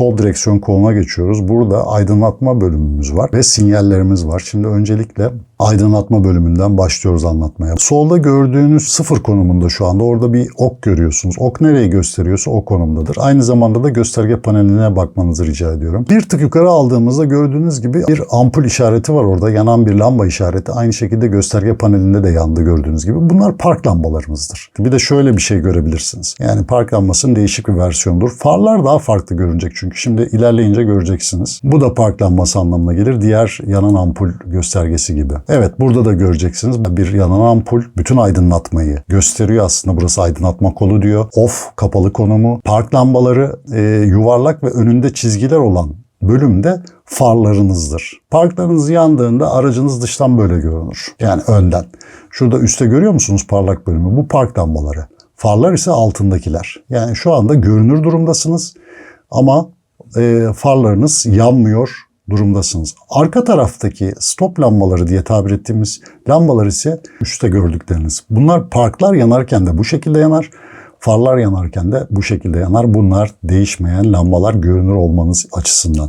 sol direksiyon koluna geçiyoruz. Burada aydınlatma bölümümüz var ve sinyallerimiz var. Şimdi öncelikle aydınlatma bölümünden başlıyoruz anlatmaya. Solda gördüğünüz sıfır konumunda şu anda orada bir ok görüyorsunuz. Ok nereyi gösteriyorsa o konumdadır. Aynı zamanda da gösterge paneline bakmanızı rica ediyorum. Bir tık yukarı aldığımızda gördüğünüz gibi bir ampul işareti var orada. Yanan bir lamba işareti. Aynı şekilde gösterge panelinde de yandı gördüğünüz gibi. Bunlar park lambalarımızdır. Bir de şöyle bir şey görebilirsiniz. Yani park lambasının değişik bir versiyonudur. Farlar daha farklı görünecek çünkü. Şimdi ilerleyince göreceksiniz. Bu da park lambası anlamına gelir. Diğer yanan ampul göstergesi gibi. Evet burada da göreceksiniz. Bir yanan ampul bütün aydınlatmayı gösteriyor aslında. Burası aydınlatma kolu diyor. Off kapalı konumu. Park lambaları e, yuvarlak ve önünde çizgiler olan bölümde farlarınızdır. Parklarınız yandığında aracınız dıştan böyle görünür. Yani önden. Şurada üstte görüyor musunuz parlak bölümü? Bu park lambaları. Farlar ise altındakiler. Yani şu anda görünür durumdasınız ama e, farlarınız yanmıyor durumdasınız. Arka taraftaki stop lambaları diye tabir ettiğimiz lambalar ise üstte gördükleriniz. Bunlar parklar yanarken de bu şekilde yanar. Farlar yanarken de bu şekilde yanar. Bunlar değişmeyen lambalar görünür olmanız açısından.